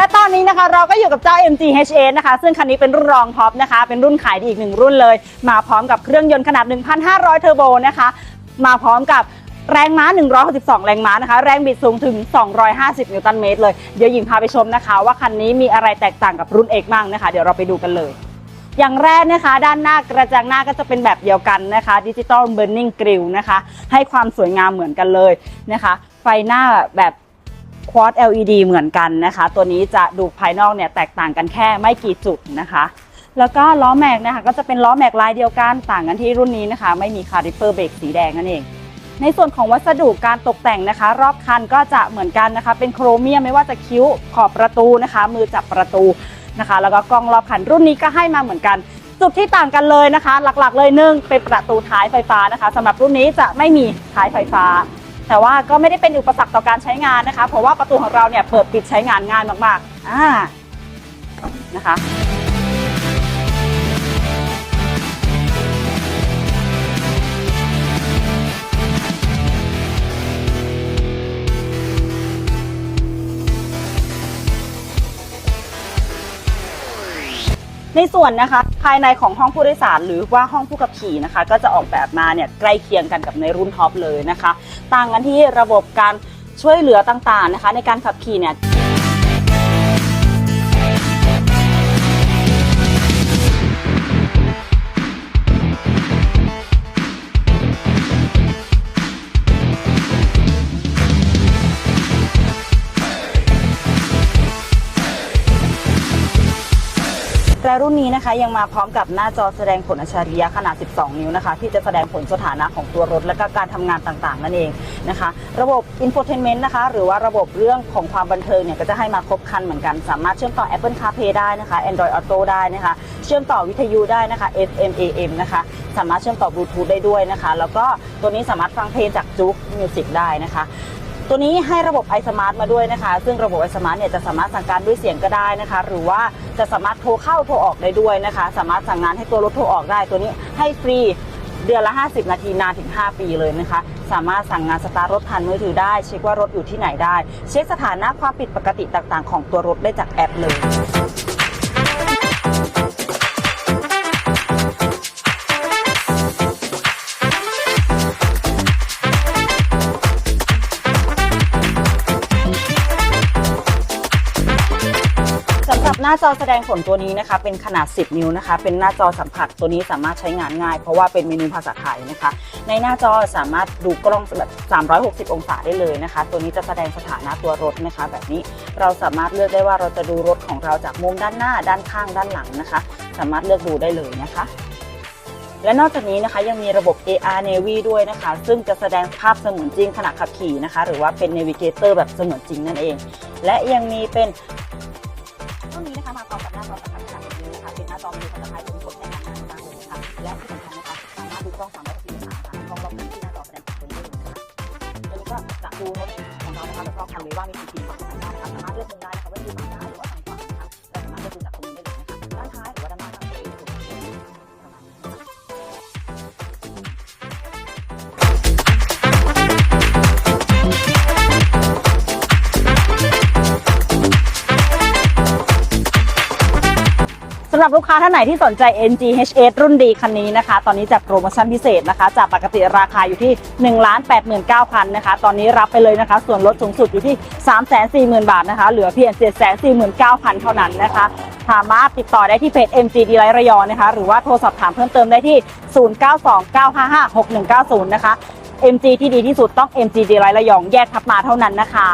และตอนนี้นะคะเราก็อยู่กับเจ้า MG HS นะคะ ซึ่งคันนี้เป็นรุ่นรองท็อปนะคะ เป็นรุ่นขายดีอีกหนึ่งรุ่นเลย มาพร้อมกับเครื่องยนต์ขนาด 1,500 เทอร์โบนะคะ มาพร้อมกับแรงม้า 162 แรงม้านะคะ แรงบิดสูงถึง 250 นิวตันเมตรเลย เดี๋ยวหญิงพาไปชมนะคะ ว่าคันนี้มีอะไรแตกต่างกับรุ่น X บ้างนะคะ เดี๋ยวเราไปดูกันเลย อย่างแรกนะคะ ด้านหน้ากระจังหน้าก็จะเป็นแบบเดียวกันนะคะดิจิตอลเบ r ร์นิ่งกริลนะคะ ให้ความสวยงามเหมือนกันเลยนะคะ ไฟหน้าแบบ ควอ d LED เหมือนกันนะคะ ตัวนี้จะดูภายนอกเนี่ยแตกต่างกันแค่ไม่กี่จุดนะคะ แล้วก็ล้อแม็กนะคะก็จะเป็นล้อแม็กลายเดียวกันต่างกันที่รุ่นนี้นะคะ ไม่มีคาริเปอร์เบรกสีแดงนั่นเอง ในส่วนของวัสดุการตกแต่งนะคะ รอบคันก็จะเหมือนกันนะคะ เป็นโครเมียมไม่ว่าจะคิ้วขอบประตูนะคะ มือจับประตูนะคะ แล้วก็กล้องรอบคันรุ่นนี้ก็ให้มาเหมือนกันจุดที่ต่างกันเลยนะคะ หลักๆ เลยหนึ่งเป็นประตูท้ายไฟฟ้านะคะสำหรับรุ่นนี้จะไม่มีท้ายไฟฟ้า แต่ว่าก็ไม่ได้เป็นอุปสรรคต่อการใช้งานนะคะ เพราะว่าประตูของเราเนี่ยเปิดปิดใช้งานง่ายมากๆอ่านะคะ ในส่วนนะคะภายในของห้องผู้โดยสารหรือว่าห้องผู้ขับขี่นะคะ ก็จะออกแบบมาเนี่ยใกล้เคียงกันกับในรุ่นท็อปเลยนะคะ ต่างกันที่ระบบการช่วยเหลือต่างๆนะคะ ในการขับขี่เนี่ย รุ่นนี้นะคะ ยังมาพร้อมกับหน้าจอแสดงผลอัจฉริยะขนาด 12 นิ้วนะคะ ที่จะแสดงผลสถานะของตัวรถ และก็การทำงานต่างๆ นั่นเองนะคะ ระบบ infotainment นะคะ หรือว่าระบบเรื่องของความบันเทิงเนี่ยก็จะให้มาครบครันเหมือนกัน สามารถเชื่อมต่อ Apple CarPlay ได้นะคะ Android Auto ได้นะคะ เชื่อมต่อวิทยุได้นะคะ FM AM นะคะ สามารถเชื่อมต่อบลูทูธได้ด้วยนะคะ แล้วก็ตัวนี้สามารถฟังเพลงจากจุ๊กมิวสิกได้นะคะ ตัวนี้ให้ระบบ iSmart มาด้วยนะคะ ซึ่งระบบ iSmart เนี่ยจะสามารถสั่งการด้วยเสียงก็ได้นะคะ หรือว่าจะสามารถโทรเข้าโทรออกได้ด้วยนะคะ สามารถสั่งงานให้ตัวรถโทรออกได้ ตัวนี้ให้ฟรีเดือนละ 50 นาทีนานถึง 5 ปีเลยนะคะ สามารถสั่งงานสตาร์ทรถผ่านมือถือได้ เช็คว่ารถอยู่ที่ไหนได้ เช็คสถานะความผิดปกติต่างๆ ของตัวรถได้จากแอปเลย สำหรับหน้าจอแสดงผลตัวนี้นะคะ เป็นขนาด 10 นิ้วนะคะ เป็นหน้าจอสัมผัสตัวนี้สามารถใช้งานง่าย เพราะว่าเป็นเมนูภาษาไทยนะคะ ในหน้าจอสามารถดูกล้องแบบ 360 องศาได้เลยนะคะ ตัวนี้จะแสดงสถานะตัวรถนะคะ แบบนี้เราสามารถเลือกได้ว่าเราจะดูรถของเราจากมุมด้านหน้า ด้านข้าง ด้านหลังนะคะ สามารถเลือกดูได้เลยนะคะและนอกจากนี้นะคะยังมีระบบ AR Navy ด้วยนะคะ ซึ่งจะแสดงภาพเสมือนจริงขณะขับขี่นะคะ หรือว่าเป็น Navigator แบบเสมือนจริงนั่นเอง และยังมีเป็น มาพร้อมกับหน้าจอสัมผัสขนาดนี้นะคะเป็นหน้าจอมือภาษาไทยเป็นกดแน่นหนาๆมากเลยนะคะและที่สำคัญนะคะสามารถดูกล้องสามร้องศาค่ะกล้องรอบคันที่หน้าจอแสดงผลได้เลยนะคะตัวนี้ก็จะดูรถของเรานะคะแล้วก็คันเลยว่ามีกี่ปีความสามารถนะคะสามารถเลือกมุมได้นะคะว่าดูฝั่งซ้ายหรือว่าำหรับลูกค้าท่านไหนที่สนใจ NG HS รุ่นดีคันนี้นะคะ ตอนนี้จัดโปรโมชั่นพิเศษนะคะ จากปกติราคาอยู่ที่ 1 8 9 0 0 0นะคะ ตอนนี้รับไปเลยนะคะ ส่วนลดสูงสุดอยู่ที่ 3 4 0 0 0 0 บาทนะคะ เหลือเพียง 7 4 9 0 0 0 เท่านั้นนะคะ สามารถติดต่อได้ที่เพจ MG d ไลระยองนะคะ หรือว่าโทรสอบถามเพิ่มเติมได้ที่ 0929556190 นะคะ MG ที่ดีที่สุดต้อง MG d ไลระยองแยกทับมาเท่านั้นนะคะ